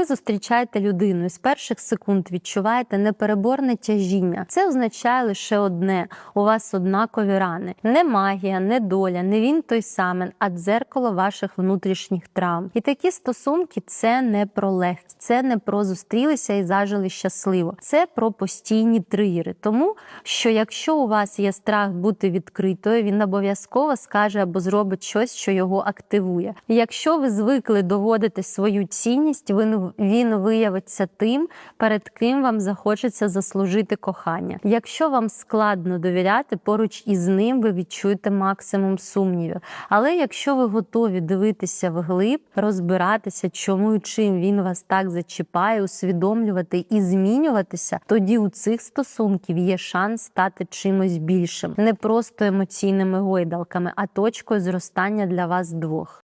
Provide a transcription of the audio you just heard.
ви зустрічаєте людину і з перших секунд відчуваєте непереборне тяжіння, це означає лише одне: у вас однакові рани. Не магія, не доля, не він той самий, а дзеркало ваших внутрішніх травм. І такі стосунки це не про легкість, це не про зустрілися і зажили щасливо. Це про постійні тригери. Тому що якщо у вас є страх бути відкритою, він обов'язково скаже або зробить щось, що його активує. Якщо ви звикли доводити свою цінність, він, він виявиться тим, перед ким вам захочеться заслужити кохання. Якщо вам складно довіряти, поруч із ним ви відчуєте максимум сумнівів. Але якщо ви готові дивитися вглиб, розбиратися, чому і чим він вас так зачіпає, усвідомлювати і змінюватися, тоді у цих стосунків є шанс стати чимось більшим, не просто емоційними гойдалками, а точкою зростання для вас двох.